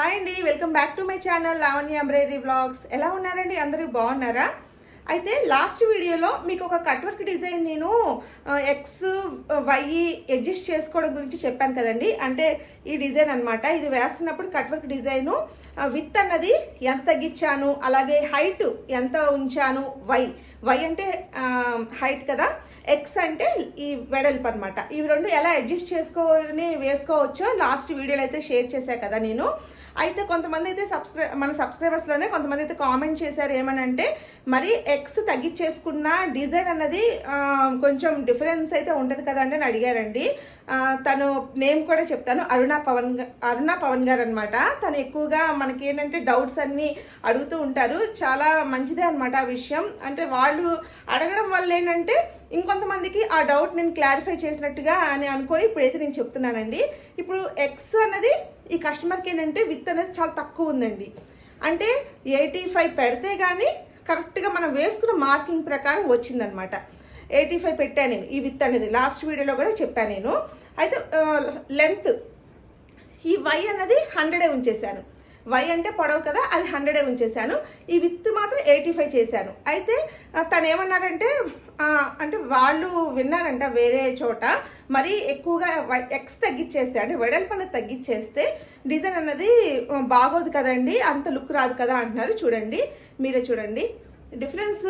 Hi అండి welcome back to my channel Lavanya embroidery vlogs ఎలా ఉన్నారండి? అందరూ బాగున్నారా? అయితే లాస్ట్ వీడియోలో మీకు ఒక కట్ వర్క్ డిజైన్ నేను ఎక్స్ వై అడ్జస్ట్ చేసుకోవడం గురించి చెప్పాను కదండి. అంటే ఈ డిజైన్ అన్నమాట. ఇది వేస్తున్నప్పుడు కట్ వర్క్ డిజైను విత్ అన్నది ఎంత తగ్గించాను అలాగే హైట్ ఎంత ఉంచాను వై వై అంటే హైట్ కదా? ఎక్స్ అంటే ఈ వెడల్పు అనమాట ఇవి రెండు ఎలా అడ్జస్ట్ చేసుకొని వేసుకోవచ్చో లాస్ట్ వీడియోలో అయితే షేర్ చేశా కదా నేను. అయితే కొంతమంది అయితే సబ్స్క్రై మన సబ్స్క్రైబర్స్లోనే కొంతమంది అయితే కామెంట్ చేశారు ఏమనంటే మరి ఎక్స్ తగ్గించేసుకున్న డిజైన్ అన్నది కొంచెం డిఫరెన్స్ అయితే ఉంటుంది కదండి అని అడిగారండి. తను నేమ్ కూడా చెప్తాను అరుణ పవన్ గా- అరుణ పవన్ గారు అనమాట తను ఎక్కువగా మన మనకి ఏంటంటే డౌట్స్ అన్నీ అడుగుతూ ఉంటారు. చాలా మంచిదే అనమాట ఆ విషయం. అంటే వాళ్ళు అడగడం వల్ల ఏంటంటే ఇంకొంతమందికి ఆ డౌట్ నేను క్లారిఫై చేసినట్టుగా అని అనుకొని ఇప్పుడైతే నేను చెప్తున్నానండి. ఇప్పుడు ఎక్స్ అనేది ఈ కస్టమర్కి ఏంటంటే విత్ అనేది చాలా తక్కువ ఉందండి. అంటే ఎయిటీ ఫైవ్ పెడితే కానీ కరెక్ట్గా మనం వేసుకున్న మార్కింగ్ ప్రకారం వచ్చిందనమాట ఎయిటీ ఫైవ్ పెట్టాను నేను ఈ విత్ అనేది. లాస్ట్ వీడియోలో కూడా చెప్పాను నేను. అయితే లెంత్ ఈ వై అనేది హండ్రెడే ఉంచేశాను. వై అంటే పొడవు కదా అది హండ్రెడే ఉంచేశాను. ఈ విత్ మాత్రం ఎయిటీ ఫైవ్ చేశాను. అయితే తను ఏమన్నారంటే అంటే వాళ్ళు విన్నారంట వేరే చోట మరీ ఎక్కువగా వై ఎక్స్ తగ్గించేస్తే అంటే వెడల్పన తగ్గించేస్తే డిజైన్ అన్నది బాగోదు కదండి అంత లుక్ రాదు కదా అంటున్నారు. చూడండి మీరే చూడండి. డిఫరెన్స్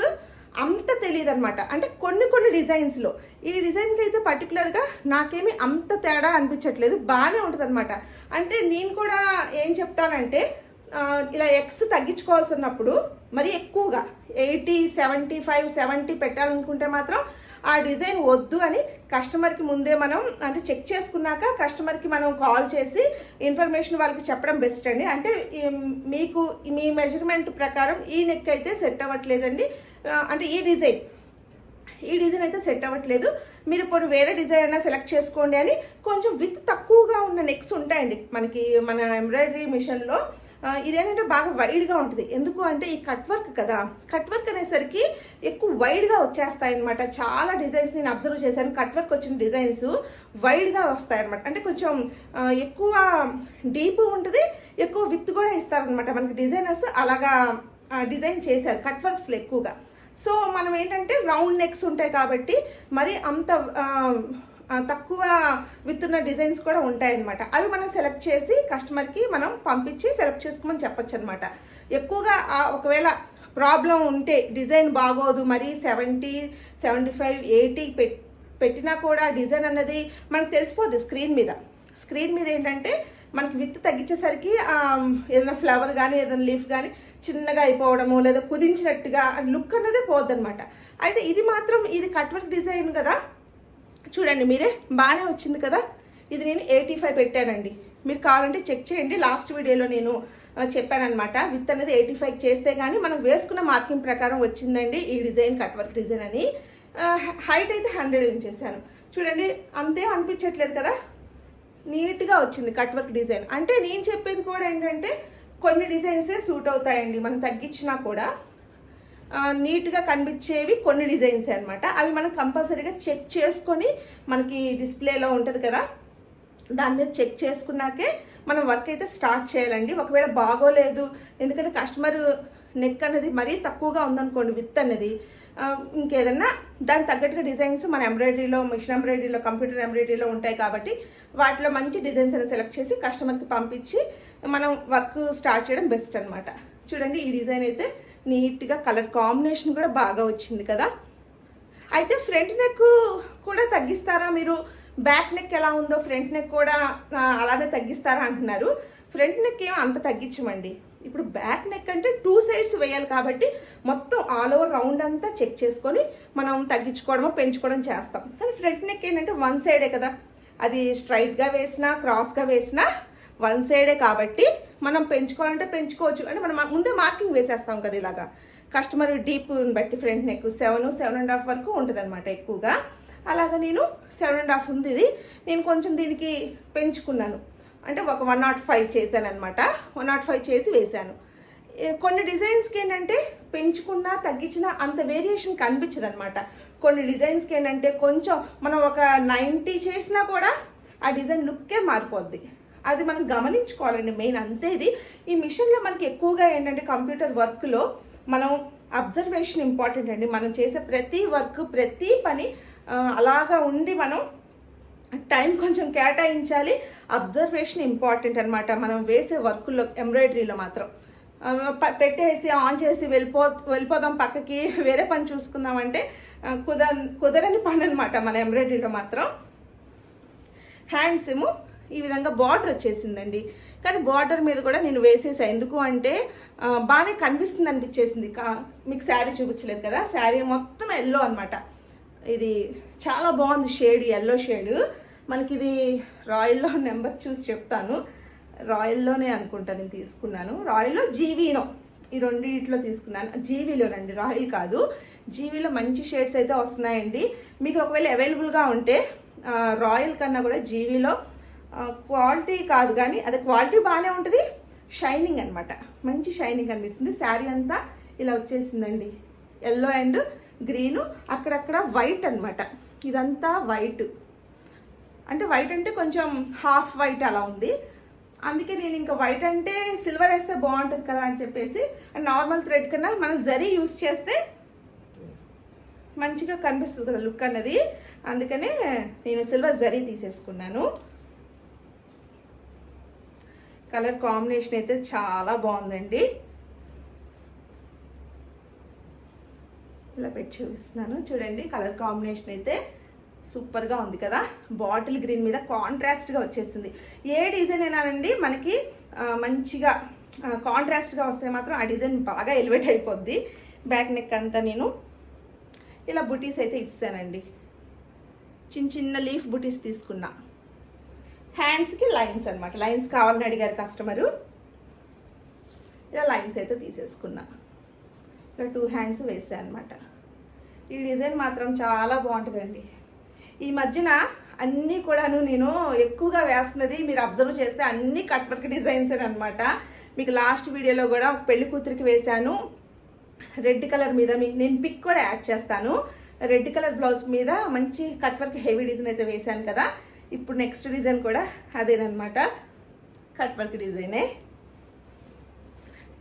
అంత తెలియదు అనమాట అంటే కొన్ని కొన్ని డిజైన్స్లో ఈ డిజైన్కి అయితే పర్టికులర్గా నాకేమీ అంత తేడా అనిపించట్లేదు. బాగానే ఉంటుంది అనమాట అంటే నేను కూడా ఏం చెప్తానంటే ఇలా ఎక్స్ తగ్గించుకోవాల్సినప్పుడు మరి ఎక్కువగా ఎయిటీ సెవెంటీ ఫైవ్ సెవెంటీ పెట్టాలనుకుంటే మాత్రం ఆ డిజైన్ వద్దు అని కస్టమర్కి ముందే మనం అంటే చెక్ చేసుకున్నాక కస్టమర్కి మనం కాల్ చేసి ఇన్ఫర్మేషన్ వాళ్ళకి చెప్పడం బెస్ట్ అండి. అంటే మీకు మీ మెజర్మెంట్ ప్రకారం ఈ నెక్ అయితే సెట్ అవ్వట్లేదండి. అంటే ఈ డిజైన్ ఈ డిజైన్ అయితే సెట్ అవ్వట్లేదు. మీరు ఇప్పుడు వేరే డిజైన్ అయినా సెలెక్ట్ చేసుకోండి అని కొంచెం విత్ తక్కువగా ఉన్న నెక్స్ ఉంటాయండి. మనకి మన ఎంబ్రాయిడరీ మిషన్లో ఇదేంటంటే బాగా వైడ్గా ఉంటుంది. ఎందుకు అంటే ఈ కట్ వర్క్ కదా కట్ వర్క్ అనేసరికి ఎక్కువ వైడ్గా వచ్చేస్తాయి అనమాట చాలా డిజైన్స్ నేను అబ్జర్వ్ చేశాను. కట్ వర్క్ వచ్చిన డిజైన్స్ వైడ్గా వస్తాయి అనమాట అంటే కొంచెం ఎక్కువ డీప్ ఉంటుంది ఎక్కువ విత్ కూడా ఇస్తారనమాట మనకి డిజైనర్స్ అలాగా డిజైన్ చేశారు కట్ వర్క్స్లో ఎక్కువగా. సో మనం ఏంటంటే రౌండ్ నెక్స్ ఉంటాయి కాబట్టి మరి అంత తక్కువ విత్తున్న డిజైన్స్ కూడా ఉంటాయన్నమాట. అవి మనం సెలెక్ట్ చేసి కస్టమర్కి మనం పంపించి సెలెక్ట్ చేసుకోమని చెప్పొచ్చు అనమాట ఎక్కువగా ఒకవేళ ప్రాబ్లం ఉంటే డిజైన్ బాగోదు మరి సెవెంటీ సెవెంటీ ఫైవ్ ఎయిటీ పెట్టినా కూడా డిజైన్ అన్నది మనకు తెలిసిపోద్ది స్క్రీన్ మీద. స్క్రీన్ మీద ఏంటంటే మనకి విత్ తగ్గించేసరికి ఏదైనా ఫ్లవర్ కానీ ఏదైనా లీఫ్ కానీ చిన్నగా అయిపోవడము లేదా కుదించినట్టుగా లుక్ అన్నదే పోద్దనమాట అయితే ఇది మాత్రం ఇది కట్ వర్క్ డిజైన్ కదా చూడండి మీరే? బాగానే వచ్చింది కదా? ఇది నేను ఎయిటీ ఫైవ్ పెట్టానండి. మీరు కావాలంటే చెక్ చేయండి. లాస్ట్ వీడియోలో నేను చెప్పానమాట చెప్పానన్నమాట. విత్ అనేది ఎయిటీ ఫైవ్ చేస్తే కానీ మనం వేసుకున్న మార్కింగ్ ప్రకారం వచ్చిందండి ఈ డిజైన్ కట్ వర్క్ డిజైన్ అని. హైట్ అయితే హండ్రెడ్ ఇంచేసాను చూడండి అంతే అనిపించట్లేదు కదా? నీట్గా వచ్చింది కట్ వర్క్ డిజైన్. అంటే నేను చెప్పేది కూడా ఏంటంటే కొన్ని డిజైన్సే సూట్ అవుతాయండి. మనం తగ్గించినా కూడా. నీట్గా కనిపించేవి కొన్ని డిజైన్స్ అనమాట అవి మనం కంపల్సరీగా చెక్ చేసుకొని మనకి డిస్ప్లేలో ఉంటుంది కదా దాని మీద చెక్ చేసుకున్నాకే మనం వర్క్ అయితే స్టార్ట్ చేయాలండి. ఒకవేళ బాగోలేదు ఎందుకంటే కస్టమర్ నెక్ అనేది మరీ తక్కువగా ఉందనుకోండి విత్ అనేది ఇంకేదన్నా దానికి తగ్గట్టుగా డిజైన్స్ మన ఎంబ్రాయిడరీలో మిషన్ ఎంబ్రాయిడరీలో కంప్యూటర్ ఎంబ్రాయిడరీలో ఉంటాయి కాబట్టి వాటిలో మంచి డిజైన్స్ అని సెలెక్ట్ చేసి కస్టమర్కి పంపించి మనం వర్క్ స్టార్ట్ చేయడం బెస్ట్ అనమాట చూడండి ఈ డిజైన్ అయితే నీట్గా కలర్ కాంబినేషన్ కూడా బాగా వచ్చింది కదా. అయితే ఫ్రంట్ నెక్ కూడా తగ్గిస్తారా మీరు? బ్యాక్ నెక్ ఎలా ఉందో ఫ్రంట్ నెక్ కూడా అలానే తగ్గిస్తారా అంటున్నారు. ఫ్రంట్ నెక్ ఏమో అంత తగ్గించమండి. ఇప్పుడు బ్యాక్ నెక్ అంటే టూ సైడ్స్ వేయాలి కాబట్టి మొత్తం ఆల్ ఓవర్ రౌండ్ అంతా చెక్ చేసుకొని మనం తగ్గించుకోవడమో పెంచుకోవడం చేస్తాం. కానీ ఫ్రంట్ నెక్ ఏంటంటే వన్ సైడే కదా. అది స్ట్రైట్గా వేసినా క్రాస్గా వేసినా వన్ సైడే కాబట్టి మనం పెంచుకోవాలంటే పెంచుకోవచ్చు. అంటే మనం ముందే మార్కింగ్ వేసేస్తాం కదా ఇలాగా. కస్టమర్ డీప్ని బట్టి front neck seven seven and half వరకు ఉంటుంది అనమాట ఎక్కువగా. అలాగా నేను సెవెన్ అండ్ హాఫ్ ఉంది ఇది. నేను కొంచెం దీనికి పెంచుకున్నాను. అంటే ఒక వన్ నాట్ ఫైవ్ చేశాను అనమాట వన్ నాట్ ఫైవ్ చేసి వేశాను. కొన్ని డిజైన్స్కి ఏంటంటే పెంచుకున్నా తగ్గించినా అంత వేరియేషన్ కనిపించదు అనమాట కొన్ని డిజైన్స్కి ఏంటంటే కొంచెం మనం ఒక నైంటీ చేసినా కూడా ఆ డిజైన్ లుక్కే మారిపోద్ది. అది మనం గమనించుకోవాలండి. మెయిన్ అంతే ఇది. ఈ మిషన్లో మనకి ఎక్కువగా ఏంటంటే కంప్యూటర్ వర్క్లో మనం అబ్జర్వేషన్ ఇంపార్టెంట్ అండి. మనం చేసే ప్రతి వర్క్ ప్రతి పని అలాగా ఉండి మనం టైం కొంచెం కేటాయించాలి. అబ్జర్వేషన్ ఇంపార్టెంట్ అనమాట మనం వేసే వర్క్లో ఎంబ్రాయిడరీలో మాత్రం. ప- పెట్టేసి ఆన్ చేసి వెళ్ళిపో వెళ్ళిపోదాం పక్కకి. వేరే పని చూసుకుందామంటే కుదర కుదరని పని అనమాట మన ఎంబ్రాయిడరీలో మాత్రం. హ్యాండ్స్ ఏమో ఈ విధంగా బార్డర్ వచ్చేసిందండి. కానీ బార్డర్ మీద కూడా నేను వేసేసా. ఎందుకు అంటే బాగానే కనిపిస్తుంది అనిపించేసింది కా- మీకు శారీ చూపించలేదు కదా? శారీ మొత్తం ఎల్లో అనమాట ఇది చాలా బాగుంది షేడ్ ఎల్లో షేడ్ మనకి ఇది రాయల్లో నెంబర్ చూసి చెప్తాను. రాయల్లోనే అనుకుంటా నేను తీసుకున్నాను. రాయల్లో జీవీనో. ఈ రెండిట్లో తీసుకున్నాను. జీవీలోనండి రాయల్ కాదు. జీవీలో మంచి షేడ్స్ అయితే వస్తున్నాయండి. మీకు ఒకవేళ అవైలబుల్గా ఉంటే రాయల్ కన్నా కూడా జీవీలో క్వాలిటీ కాదు కానీ అది క్వాలిటీ బాగానే ఉంటుంది. షైనింగ్ అనమాట మంచి షైనింగ్ అనిపిస్తుంది శారీ అంతా ఇలా వచ్చేసిందండి. ఎల్లో అండ్ గ్రీను అక్కడక్కడ వైట్ అన్నమాట. ఇదంతా వైట్ అంటే వైట్ అంటే కొంచెం హాఫ్ వైట్ అలా ఉంది. అందుకే నేను ఇంకా వైట్ అంటే సిల్వర్ వేస్తే బాగుంటుంది కదా అని చెప్పేసి అండ్ నార్మల్ థ్రెడ్ కన్నా మనం జరీ యూస్ చేస్తే మంచిగా కనిపిస్తుంది కదా లుక్ అన్నది. అందుకనే నేను సిల్వర్ జరీ తీసేసుకున్నాను. కలర్ కాంబినేషన్ అయితే చాలా బాగుందండి. ఇలా పెట్టి చూపిస్తున్నాను. చూడండి కలర్ కాంబినేషన్ అయితే సూపర్గా ఉంది కదా? బాటిల్ గ్రీన్ మీద కాంట్రాస్ట్గా వచ్చేసింది. ఏ డిజైన్ అయినానండి? మనకి మంచిగా కాంట్రాస్ట్గా వస్తే మాత్రం ఆ డిజైన్ బాగా ఎలివేట్ అయిపోద్ది. బ్యాక్ నెక్ అంతా నేను ఇలా బుటీస్ అయితే ఇస్తానండి చిన్న చిన్న లీఫ్ బుటీస్ తీసుకున్నా. హ్యాండ్స్కి లైన్స్ అన్నమాట. లైన్స్ కావాలని అడిగారు కస్టమరు ఇలా లైన్స్ అయితే తీసేసుకున్నా. ఇలా టూ హ్యాండ్స్ వేసాను అనమాట ఈ డిజైన్ మాత్రం చాలా బాగుంటుందండి. ఈ మధ్యన అన్నీ కూడాను నేను ఎక్కువగా వేస్తున్నది మీరు అబ్జర్వ్ చేస్తే అన్ని కట్ వర్క్ డిజైన్స్ అనమాట మీకు లాస్ట్ వీడియోలో కూడా ఒక పెళ్ళి కూతురికి వేశాను. రెడ్ కలర్ మీద మీకు నేను పిక్ కూడా యాడ్ చేస్తాను. రెడ్ కలర్ బ్లౌజ్ మీద మంచి కట్ వర్క్ హెవీ డిజైన్ అయితే వేశాను కదా. ఇప్పుడు నెక్స్ట్ డిజైన్ కూడా అదేనమాట కట్ వర్క్ డిజైనే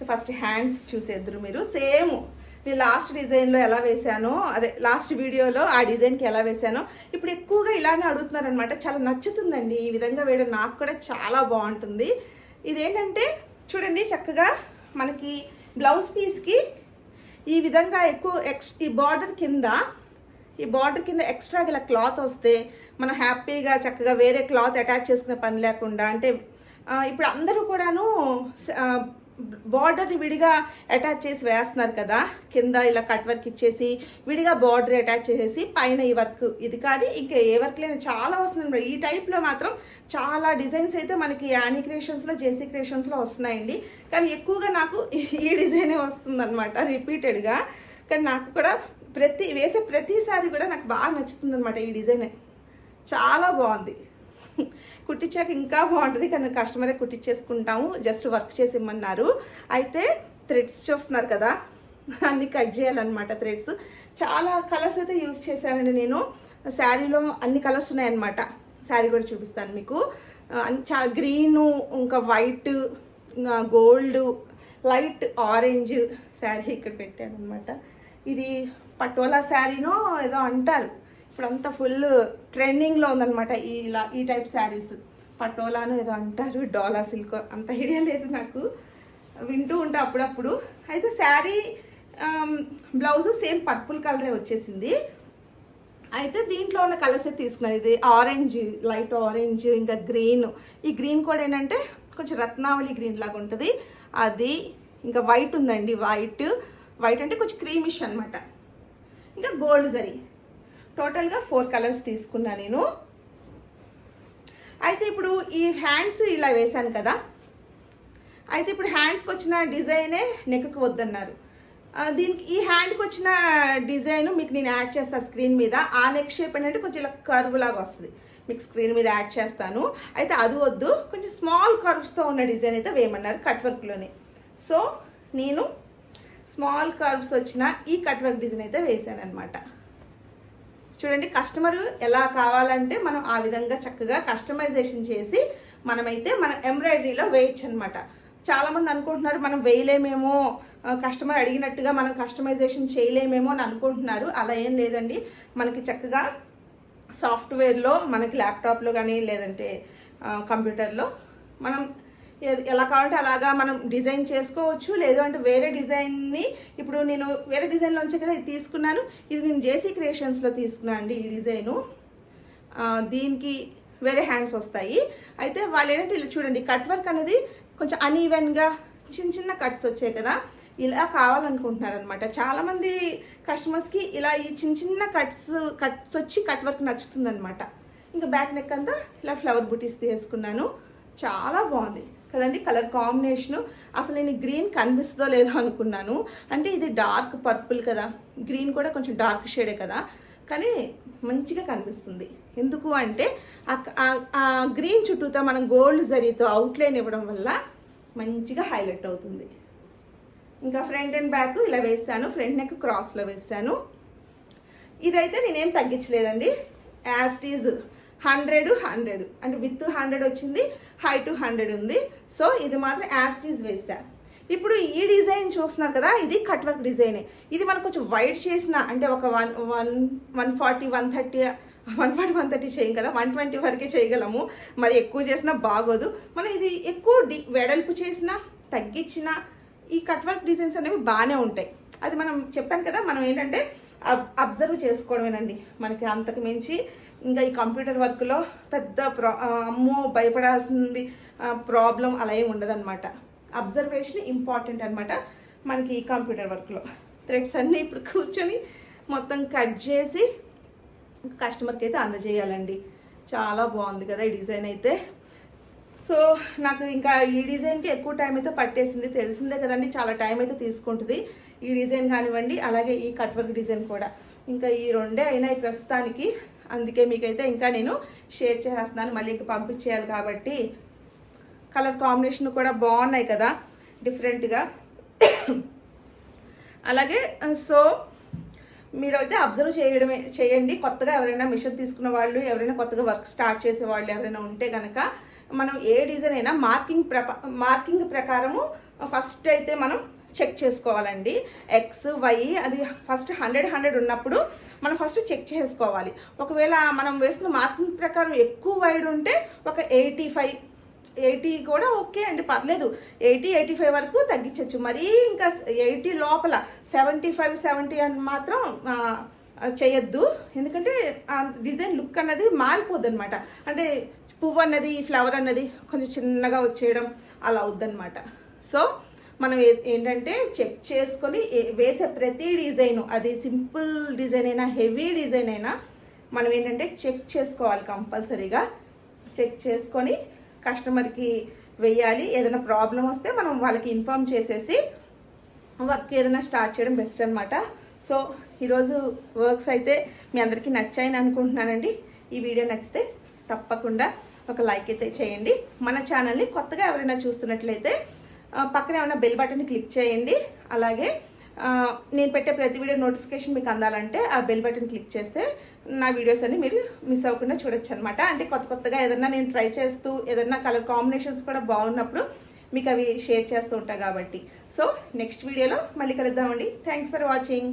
ఫస్ట్ హ్యాండ్స్ చూసేద్దరు మీరు. సేమ్ నేను లాస్ట్ డిజైన్లో ఎలా వేశానో అదే లాస్ట్ వీడియోలో ఆ డిజైన్కి ఎలా వేశానో ఇప్పుడు ఎక్కువగా ఇలానే అడుగుతున్నారనమాట చాలా నచ్చుతుందండి. ఈ విధంగా వేయడం నాకు కూడా చాలా బాగుంటుంది. ఇదేంటంటే చూడండి చక్కగా మనకి బ్లౌజ్ పీస్కి ఈ విధంగా ఎక్కువ ఎక్స్ ఈ బార్డర్ కింద ఈ బార్డర్ కింద ఎక్స్ట్రా ఇలా క్లాత్ వస్తే మనం హ్యాపీగా చక్కగా వేరే క్లాత్ అటాచ్ చేసుకునే పని లేకుండా అంటే ఇప్పుడు అందరూ కూడాను బార్డర్ని విడిగా అటాచ్ చేసి వేస్తున్నారు కదా కింద ఇలా కట్ వర్క్ ఇచ్చేసి విడిగా బార్డర్ అటాచ్ చేసేసి పైన ఈ వర్క్ ఇది కానీ ఇంకా ఏ వర్క్ లేని చాలా వస్తుంది ఈ టైప్లో మాత్రం చాలా డిజైన్స్ అయితే మనకి యానీ క్రియేషన్స్లో జేసీ క్రియేషన్స్లో వస్తున్నాయండి. కానీ ఎక్కువగా నాకు ఈ డిజైనే వస్తుంది అనమాట రిపీటెడ్గా. కానీ నాకు కూడా ప్రతి వేసే ప్రతిసారి కూడా నాకు బాగా నచ్చుతుంది అనమాట ఈ డిజైన్. చాలా బాగుంది. కుట్టించాక ఇంకా బాగుంటుంది. కానీ కస్టమరే కుట్టించేసుకుంటాము. జస్ట్ వర్క్ చేసి ఇమ్మన్నారు అయితే థ్రెడ్స్ చూస్తున్నారు కదా. అన్ని కట్ చేయాలన్నమాట థ్రెడ్స్ చాలా కలర్స్ అయితే యూజ్ చేశానండి నేను. శారీలో అన్ని కలర్స్ ఉన్నాయన్నమాట. శారీ కూడా చూపిస్తాను మీకు. చాలా గ్రీను ఇంకా వైట్ ఇంకా గోల్డ్ లైట్ ఆరెంజ్ శారీ ఇక్కడ పెట్టాను అనమాట ఇది పటోలా శారీనో ఏదో అంటారు. ఇప్పుడంతా ఫుల్ ట్రెండింగ్లో ఉందన్నమాట ఈ ఇలా ఈ టైప్ శారీస్. పటోలాను ఏదో అంటారు డోలా సిల్క్ అంత ఐడియా లేదు నాకు. వింటూ ఉంటా అప్పుడప్పుడు. అయితే శారీ బ్లౌజు సేమ్ పర్పుల్ కలరే వచ్చేసింది. అయితే దీంట్లో ఉన్న కలర్స్ తీసుకున్నాను ఇది ఆరెంజ్ లైట్ ఆరెంజ్ ఇంకా గ్రీన్. ఈ గ్రీన్ కూడా ఏంటంటే కొంచెం రత్నావళి గ్రీన్ లాగా ఉంటుంది. అది ఇంకా వైట్ ఉందండి వైట్. వైట్ అంటే కొంచెం క్రీమిష్ అనమాట ఇంకా గోల్డ్ జరీ. టోటల్గా ఫోర్ కలర్స్ తీసుకున్నా నేను. అయితే ఇప్పుడు ఈ హ్యాండ్స్ ఇలా వేశాను కదా. అయితే ఇప్పుడు హ్యాండ్స్కి వచ్చిన డిజైనే నెక్కి వద్దన్నారు. దీనికి ఈ హ్యాండ్కి వచ్చిన డిజైన్ మీకు నేను యాడ్ చేస్తాను స్క్రీన్ మీద. ఆ నెక్ షేప్ ఏంటంటే కొంచెం ఇలా కర్వ్ లాగా వస్తుంది. మీకు స్క్రీన్ మీద యాడ్ చేస్తాను. అయితే అది వద్దు. కొంచెం స్మాల్ కర్వ్స్తో ఉన్న డిజైన్ అయితే వేయమన్నారు కట్ వర్క్లోనే సో నేను స్మాల్ కర్వ్స్ వచ్చిన ఈ కట్ వర్క్ డిజైన్ అయితే వేసాను అనమాట చూడండి కస్టమర్ ఎలా కావాలంటే మనం ఆ విధంగా చక్కగా కస్టమైజేషన్ చేసి మనమైతే మన ఎంబ్రాయిడరీలో వేయచ్చు అనమాట చాలామంది అనుకుంటున్నారు మనం వేయలేమేమో కస్టమర్ అడిగినట్టుగా మనం కస్టమైజేషన్ చేయలేమేమో అని అనుకుంటున్నారు. అలా ఏం లేదండి. మనకి చక్కగా సాఫ్ట్వేర్లో మనకి ల్యాప్టాప్లో కానీ లేదంటే కంప్యూటర్లో మనం ఎలా కావాలంటే అలాగా మనం డిజైన్ చేసుకోవచ్చు. లేదు అంటే వేరే డిజైన్ని ఇప్పుడు నేను వేరే డిజైన్లోంచి కదా ఇది తీసుకున్నాను. ఇది నేను జేసీ క్రియేషన్స్లో తీసుకున్నాను అండి ఈ డిజైను. దీనికి వేరే హ్యాండ్స్ వస్తాయి. అయితే వాళ్ళు ఏంటంటే ఇలా చూడండి కట్ వర్క్ అనేది కొంచెం అన్ఈవెన్గా చిన్న చిన్న కట్స్ వచ్చాయి కదా. ఇలా కావాలనుకుంటున్నారనమాట చాలామంది కస్టమర్స్కి ఇలా ఈ చిన్న చిన్న కట్స్ కట్స్ వచ్చి కట్ వర్క్ నచ్చుతుందనమాట ఇంకా బ్యాక్ నెక్ అంతా ఇలా ఫ్లవర్ బుటీస్ తీసుకున్నాను చాలా బాగుంది. కదండి కలర్ కాంబినేషను. అసలు నేను గ్రీన్ కనిపిస్తుందో లేదో అనుకున్నాను. అంటే ఇది డార్క్ పర్పుల్ కదా. గ్రీన్ కూడా కొంచెం డార్క్ షేడే కదా. కానీ మంచిగా కనిపిస్తుంది. ఎందుకు అంటే ఆ- ఆ- గ్రీన్ చుట్టూతో మనం గోల్డ్ జరీతో అవుట్లైన్ ఇవ్వడం వల్ల మంచిగా హైలైట్ అవుతుంది. ఇంకా ఫ్రంట్ అండ్ బ్యాక్ ఇలా వేసాను. ఫ్రంట్ నెక్ క్రాస్లో వేసాను. ఇదైతే నేనేం తగ్గించలేదండి. As is hundred hundred. అంటే విత్ హండ్రెడ్ వచ్చింది హై టు హండ్రెడ్ ఉంది. సో ఇది మాత్రం యాస్టీజ్ ఈజ్ వేసా. ఇప్పుడు ఈ డిజైన్ చూస్తున్నారు కదా ఇది కట్ వర్క్ డిజైనే ఇది మనం కొంచెం వైడ్ చేసిన అంటే ఒక one one one forty one thirty one forty one thirty చేయం కదా వన్ ట్వంటీ వరకే చేయగలము. మరి ఎక్కువ చేసినా బాగోదు. మనం ఇది ఎక్కువ డి వెడల్పు చేసినా తగ్గించిన ఈ కట్ వర్క్ డిజైన్స్ అనేవి బాగానే ఉంటాయి. అది మనం చెప్పాను కదా మనం ఏంటంటే అబ్- అబ్జర్వ్ చేసుకోవడమేనండి. మనకి అంతకు మించి ఇంకా ఈ కంప్యూటర్ వర్క్లో పెద్ద ప్రా అమ్మో భయపడాల్సింది ప్రాబ్లం అలా ఏమి ఉండదన్నమాట. అబ్జర్వేషన్ ఇంపార్టెంట్ అనమాట మనకి ఈ కంప్యూటర్ వర్క్లో. థ్రెడ్స్ అన్నీ ఇప్పుడు కూర్చొని మొత్తం కట్ చేసి కస్టమర్కి అయితే అందజేయాలండి. చాలా బాగుంది కదా ఈ డిజైన్ అయితే. సో నాకు ఇంకా ఈ డిజైన్కి ఎక్కువ టైం అయితే పట్టేసింది. తెలిసిందే కదండి చాలా టైం అయితే తీసుకుంటుంది ఈ డిజైన్ కానివ్వండి అలాగే ఈ కట్ వర్క్ డిజైన్ కూడా. ఇంకా ఈ రెండే అయినాయి ప్రస్తుతానికి. అందుకే మీకైతే ఇంకా నేను షేర్ చేసేస్తున్నాను. మళ్ళీ ఇంకా పంపించేయాలి కాబట్టి. కలర్ కాంబినేషన్ కూడా బాగున్నాయి కదా. డిఫరెంట్గా అలాగే సో మీరు అయితే అబ్జర్వ్ చేయడమే చేయండి. కొత్తగా ఎవరైనా మిషన్ తీసుకున్న వాళ్ళు ఎవరైనా కొత్తగా వర్క్ స్టార్ట్ చేసే వాళ్ళు ఎవరైనా ఉంటే కనుక మనం ఏ డిజైన్ అయినా మార్కింగ్ ప్రప మార్కింగ్ ప్రకారము ఫస్ట్ అయితే మనం చెక్ చేసుకోవాలండి. ఎక్స్ వై అది ఫస్ట్ హండ్రెడ్ హండ్రెడ్ ఉన్నప్పుడు మనం ఫస్ట్ చెక్ చేసుకోవాలి. ఒకవేళ మనం వేసుకున్న మార్కింగ్ ప్రకారం ఎక్కువ వైడ్ ఉంటే ఒక ఎయిటీ ఫైవ్ ఎయిటీ కూడా ఓకే అండి. పర్లేదు. ఎయిటీ ఎయిటీ ఫైవ్ వరకు తగ్గించవచ్చు మరీ ఇంకా ఎయిటీ లోపల సెవెంటీ ఫైవ్ సెవెంటీ అని మాత్రం చేయొద్దు. ఎందుకంటే డిజైన్ లుక్ అన్నది మారిపోద్ది అనమాట అంటే పువ్వు అన్నది ఫ్లవర్ అన్నది కొంచెం చిన్నగా వచ్చేయడం అలా అవుద్దన్నమాట. సో మనం ఏంటంటే చెక్ చేసుకొని వేసే ప్రతి డిజైను అది సింపుల్ డిజైన్ అయినా హెవీ డిజైన్ అయినా మనం ఏంటంటే చెక్ చేసుకోవాలి కంపల్సరీగా. చెక్ చేసుకొని కస్టమర్కి వెయ్యాలి ఏదైనా ప్రాబ్లం వస్తే మనం వాళ్ళకి ఇన్ఫామ్ చేసేసి వర్క్ ఏదైనా స్టార్ట్ చేయడం బెస్ట్ అనమాట సో ఈరోజు వర్క్స్ అయితే మీ అందరికీ నచ్చాయని అనుకుంటున్నానండి. ఈ వీడియో నచ్చితే తప్పకుండా ఒక లైక్ అయితే చేయండి. మన ఛానల్ని కొత్తగా ఎవరైనా చూస్తున్నట్లయితే పక్కనే ఉన్న బెల్ బటన్ని క్లిక్ చేయండి. అలాగే నేను పెట్టే ప్రతి వీడియో నోటిఫికేషన్ మీకు అందాలంటే ఆ బెల్ బటన్ క్లిక్ చేస్తే నా వీడియోస్ అన్ని మీరు మిస్ అవ్వకుండా చూడొచ్చు అనమాట అంటే కొత్త కొత్తగా ఏదన్నా నేను ట్రై చేస్తూ ఏదన్నా కలర్ కాంబినేషన్స్ కూడా బాగున్నప్పుడు మీకు అవి షేర్ చేస్తూ ఉంటా కాబట్టి. సో నెక్స్ట్ వీడియోలో మళ్ళీ కలుద్దామండి. Thanks for watching